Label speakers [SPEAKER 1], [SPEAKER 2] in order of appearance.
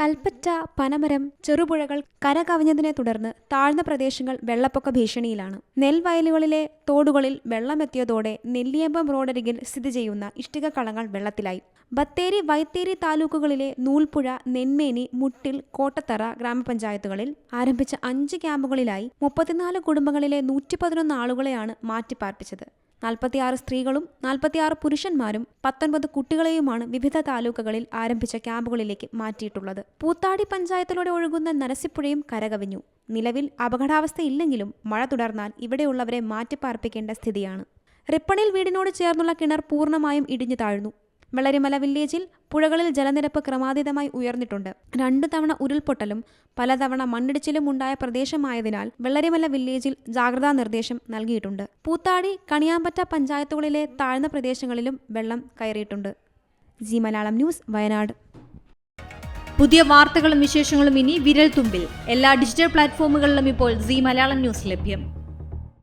[SPEAKER 1] കൽപ്പറ്റ പനമരം ചെറുപുഴകൾ കരകവിഞ്ഞതിനെ തുടർന്ന് താഴ്ന്ന പ്രദേശങ്ങൾ വെള്ളപ്പൊക്ക ഭീഷണിയിലാണ്. നെൽവയലുകളിലെ തോടുകളിൽ വെള്ളമെത്തിയതോടെ നെല്ലിയമ്പം റോഡരികിൽ സ്ഥിതി ചെയ്യുന്ന ഇഷ്ടിക കളങ്ങൾ വെള്ളത്തിലായി. ബത്തേരി വൈത്തേരി താലൂക്കുകളിലെ നൂൽപ്പുഴ നെന്മേനി മുട്ടിൽ കോട്ടത്തറ ഗ്രാമപഞ്ചായത്തുകളിൽ ആരംഭിച്ച അഞ്ച് ക്യാമ്പുകളിലായി മുപ്പത്തിനാല് കുടുംബങ്ങളിലെ നൂറ്റി പതിനൊന്ന് ആളുകളെയാണ് മാറ്റിപ്പാർപ്പിച്ചത്. നാൽപ്പത്തിയാറ് സ്ത്രീകളും നാൽപ്പത്തിയാറ് പുരുഷന്മാരും പത്തൊൻപത് കുട്ടികളെയുമാണ് വിവിധ താലൂക്കുകളിൽ ആരംഭിച്ച ക്യാമ്പുകളിലേക്ക് മാറ്റിയിട്ടുള്ളത്. പൂത്താടി പഞ്ചായത്തിലൂടെ ഒഴുകുന്ന നരസിപ്പുഴയും കരകവിഞ്ഞു. നിലവിൽ അപകടാവസ്ഥയില്ലെങ്കിലും മഴ തുടർന്നാൽ ഇവിടെയുള്ളവരെ മാറ്റിപ്പാർപ്പിക്കേണ്ട സ്ഥിതിയാണ്. റിപ്പണിൽ വീടിനോട് ചേർന്നുള്ള കിണർ പൂർണമായും ഇടിഞ്ഞു താഴ്ന്നു. വെള്ളരിമല വില്ലേജിൽ പുഴകളിൽ ജലനിരപ്പ് ക്രമാതീതമായി ഉയർന്നിട്ടുണ്ട്. രണ്ടു തവണ ഉരുൾപൊട്ടലും പലതവണ മണ്ണിടിച്ചിലും ഉണ്ടായ പ്രദേശമായതിനാൽ വെള്ളരിമല വില്ലേജിൽ ജാഗ്രതാ നിർദ്ദേശം നൽകിയിട്ടുണ്ട്. പൂത്താടി കണിയാമ്പറ്റ പഞ്ചായത്തുകളിലെ താഴ്ന്ന പ്രദേശങ്ങളിലും വെള്ളം കയറിയിട്ടുണ്ട്. Zee Malayalam news Wayanad.
[SPEAKER 2] പുതിയ വാർത്തകളും വിശേഷങ്ങളും ഇനി വിരൽ തുമ്പിൽ എല്ലാ ഡിജിറ്റൽ പ്ലാറ്റ്ഫോമുകളിലും ഇപ്പോൾ സി മലയാളം ന്യൂസ് ലഭ്യം.